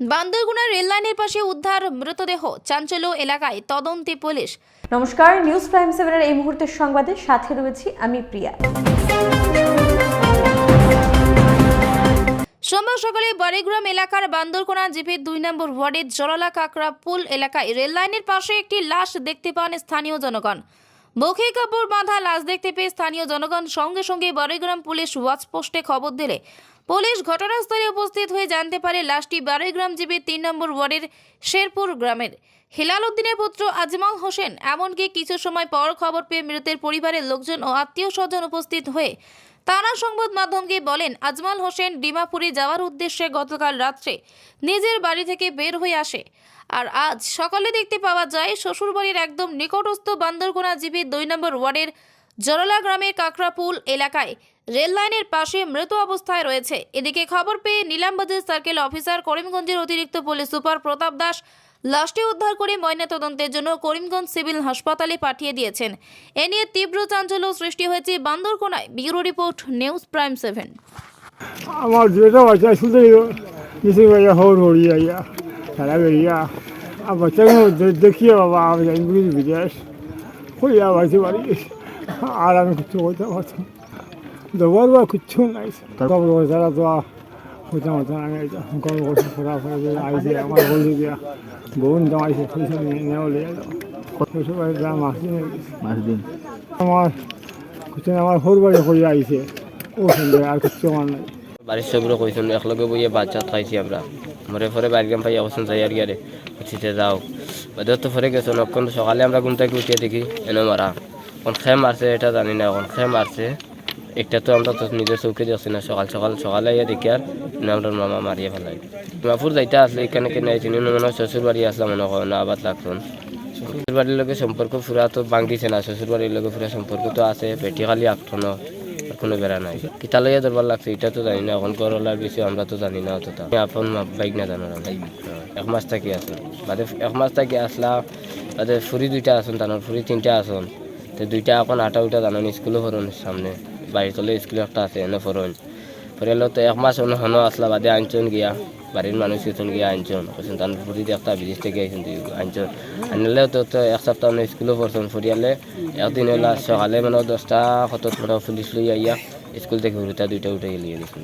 বান্দরগুনার রেললাইনের পাশে উদ্ধার মৃতদেহ চাঞ্চল্য এলাকায় তদন্তে পুলিশ। নমস্কার নিউজ প্রাইম সেভেনের এই মুহূর্তের সংবাদের সাথে রয়েছি আমি প্রিয়া। সোমবার সকালে বাড়িগ্রাম এলাকার বান্দরকোনা জিপির দুই নম্বর ওয়ার্ডের জরলা কাকড়া পুল এলাকায় রেললাইনের পাশে একটি লাশ দেখতে পান স্থানীয় জনগণ। মুখে কাপড় বাঁধা লাশ দেখতে পেয়ে স্থানীয় জনগণ সঙ্গে সঙ্গে বারৈগ্রাম পুলিশ ওয়াচ পোস্টে খবর দিলে। পুলিশ ঘটনাস্থলে উপস্থিত হয়ে জানতে পারে লাশটি বারৈগ্রাম জিবির তিন নম্বর ওয়ার্ডের শেরপুর গ্রামের। হেলাল উদ্দিনের পুত্র আজমাল হোসেন, এমনকি কিছু সময় পর খবর পেয়ে মৃতের পরিবারের লোকজন ও আত্মীয় স্বজন উপস্থিত হয়ে তারা সংবাদ মাধ্যমকে বলেন, আজমাল হোসেন ডিমাপুরে যাওয়ার উদ্দেশ্যে গতকাল রাত্রে নিজের বাড়ি থেকে বের হয়ে আসে। আর আজ সকালে দেখতে পাওয়া যায়, শ্বশুরবাড়ির একদম নিকটস্থ বান্দরকোনা জিপির দুই নম্বর ওয়ার্ডের জরলা গ্রামের কাকরাপুল এলাকায় রেল লাইনের পাশে মৃত অবস্থায় রয়েছে। এদিকে খবর পেয়ে নিলামবাজার সার্কেল অফিসার করিমগঞ্জের অতিরিক্ত পুলিশ সুপার প্রতাপ দাস লাশটি উদ্ধার করে ময়নাতদন্তের জন্য করিমগঞ্জ সিভিল হাসপাতালে পাঠিয়ে দিয়েছেন। এ নিয়ে তীব্র চাঞ্চল্য সৃষ্টি হয়েছে বান্দরকোনায়। Bureau report news prime seven. আমার যেটা বাচ্চা শুধু কিছু ভাইয়া হর হরিয়া ইয়া সারা বেরিয়া আর বাচ্চাগুলো দে- দেখিয়ে বাবা আমি জানি ইংলিশ বিদেশ। হইয়া বাড়িতে বাড়ি। আর আমি কিছু করতে পারতাম দেবর বা কিচ্ছু নাই। তারা তো হতাম আমি গল্প করছি ফোরা ফোরা দিয়ে আইসে আমার বলি দিয়া বোন জমাইছে পয়সা নিয়ে নেওয়া লিয়ে পয়সা বাড়ি দাম আসছে মাস দিন। আমার কিছু আমার হর বাড়ি হইয়া আইসে ও সন্ধ্যে আর কিচ্ছু আমার নাই। বাড়ির সবরে কইছেন একলগে বইয়ে চাত খাইছি আমরা। মরে পরে বাড়ি গাম পাইয়া কইছেন যাই আর গিয়ারে উঠিতে যাও। ওদের তো পরে গেছো নক্ষণ সকালে আমরা ঘুম থেকে উঠিয়ে দেখি এনে মারা। কোন খে মারছে এটা জানি না কোন খে মারছে। একটা তো আমরা তো নিজের চৌকে দেখছি না, সকাল সকাল সকালে ইয়ে দেখি আর আমরা মামা মারিয়ে ফেলাই। মাপুর যাইতে আসলে এখানে কেন চিনি মনে হয় শ্বশুর বাড়ি আসলাম মনে হয় না আবার লাগতন শ্বশুর বাড়ির লগে সম্পর্ক ফুরা তো ভাঙিছে না শ্বশুর বাড়ির লগে ফুরা সম্পর্ক তো আছে, পেটি খালি আঁকতো না কোনো বেড়া নাই। কিতা লইয়া দরবার লাগছে এটা তো জানি না, এখন করলার বিষয় আমরা তো জানি না অতটা। আপন বাইক না জানো এক মাস থাকি আসুন বাদে এক মাস থাকি আসলা, বাদে ফুরি দুইটা আসুন, তানোর ফুরি তিনটা আসুন। তো দুইটা এখন আটা উটা জানো, স্কুলও ফরন সামনে। বাড়ি তলে স্কুল একটা আছে, এনে ফরন পরে এক মাস অন্য হন আসলা বাদে আনছন গিয়া। বাড়ির মানুষ কিছু গিয়া আনছন কৈছেন তান ফুরি একটা বিদেশ থেকে আইছেন তুই আনছন আনলেও তো তো এক সপ্তাহ অন্য স্কুলও পড়ছেন ফুরিয়ালে একদিন হইলা সকালে মানে দশটা সতত মানে পুলিশ লই আইয়া স্কুল থেকে উঠে দুইটা উঠে গেলিয়ে দিয়েছেন